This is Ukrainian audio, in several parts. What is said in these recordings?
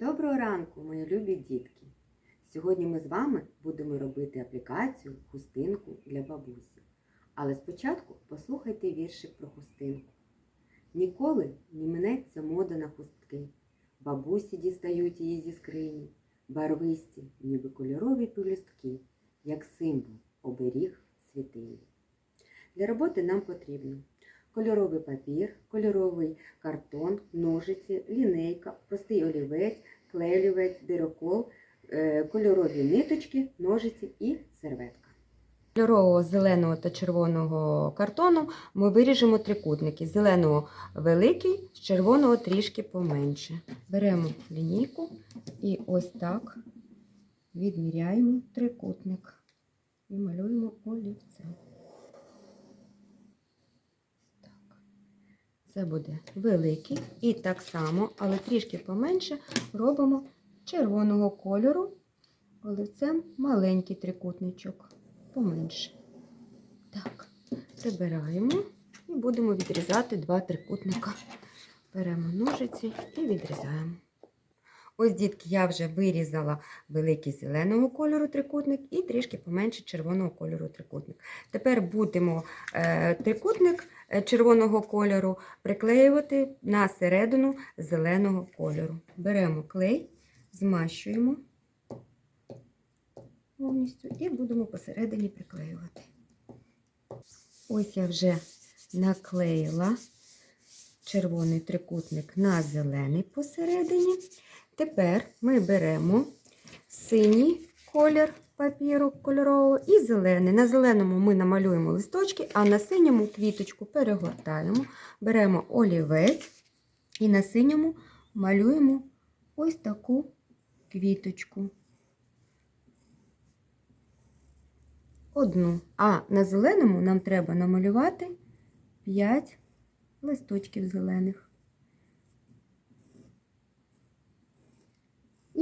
Доброго ранку, мої любі дітки! Сьогодні ми з вами будемо робити аплікацію хустинку для бабусі. Але спочатку послухайте віршик про хустинку. Ніколи не минеться мода на хустки. Бабусі дістають її зі скрині, барвисті, ніби кольорові пелюстки, як символ оберіг святині. Для роботи нам потрібно кольоровий папір, кольоровий картон, ножиці, лінейка, простий олівець, клей-олівець, дирокол, е, кольорові ниточки, ножиці і серветка. Кольорового зеленого та червоного картону ми виріжемо трикутники. Зеленого великий, з червоного трішки поменше. Беремо лінійку і ось так відміряємо трикутник і малюємо олівцем. Це буде великий. І так само, але трішки поменше, робимо червоного кольору олівцем маленький трикутничок поменше. Так, прибираємо і будемо відрізати два трикутника. Беремо ножиці і відрізаємо. Ось, дітки, я вже вирізала великий зеленого кольору трикутник і трішки поменше червоного кольору трикутник. Тепер будемо е, трикутник е, червоного кольору приклеювати на середину зеленого кольору. Беремо клей, змащуємо повністю і будемо посередині приклеювати. Ось я вже наклеїла червоний трикутник на зелений посередині. Тепер ми беремо синій колір папіру кольорового і зелений. На зеленому ми намалюємо листочки, а на синьому квіточку перегортаємо, беремо олівець і на синьому малюємо ось таку квіточку. одну. А на зеленому нам треба намалювати 5 листочків зелених.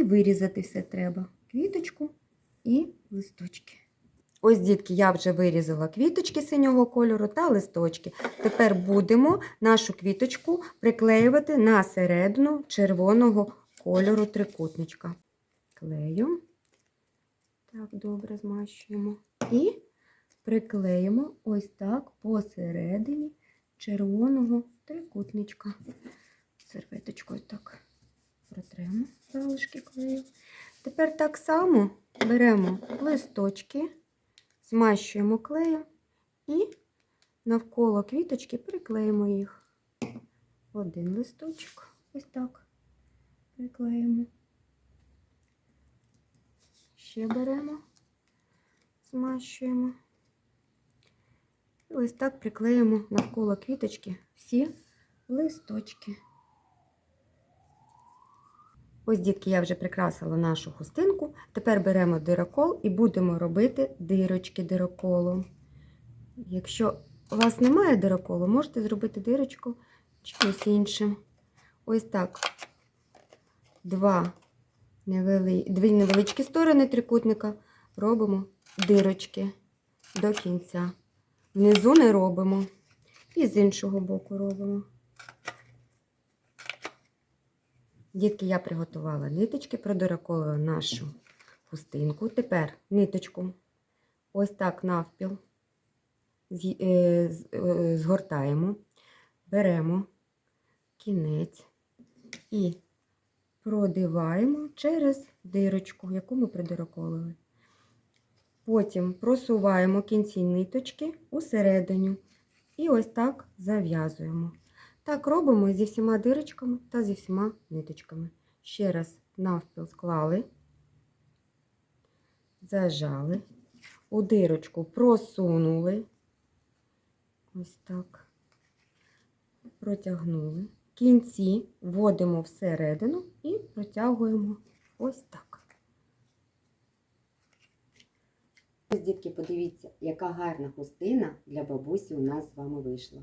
І вирізати все треба. Квіточку і листочки. Ось, дітки, я вже вирізала квіточки синього кольору та листочки. Тепер будемо нашу квіточку приклеювати на середину червоного кольору трикутничка. Клею. Так, добре змащуємо. І приклеїмо ось так посередині червоного трикутничка. Серветочкою так протремо залишки клею. Тепер так само беремо листочки, змащуємо клеєм і навколо квіточки приклеїмо їх. Один листочок, ось так приклеїмо. Ще беремо змащуємо. І ось так приклеїмо навколо квіточки всі листочки. Ось, дітки, я вже прикрасила нашу хустинку. Тепер беремо дирокол і будемо робити дирочки дироколу. Якщо у вас немає дироколу, можете зробити дирочку чимось іншим. Ось так. Два невели... Дві невеличкі сторони трикутника робимо дирочки до кінця. Внизу не робимо. І з іншого боку робимо. Дітки, я приготувала ниточки, продироколила нашу хустинку. Тепер ниточку ось так навпіл е, е, згортаємо, беремо кінець і продиваємо через дирочку, яку ми продироколили. Потім просуваємо кінці ниточки усередину і ось так зав'язуємо. Так робимо зі всіма дирочками та зі всіма ниточками. Ще раз навпіл склали, зажали, у дирочку просунули, ось так, протягнули. Кінці вводимо всередину і протягуємо ось так. Ось, дітки, подивіться, яка гарна хустина для бабусі у нас з вами вийшла.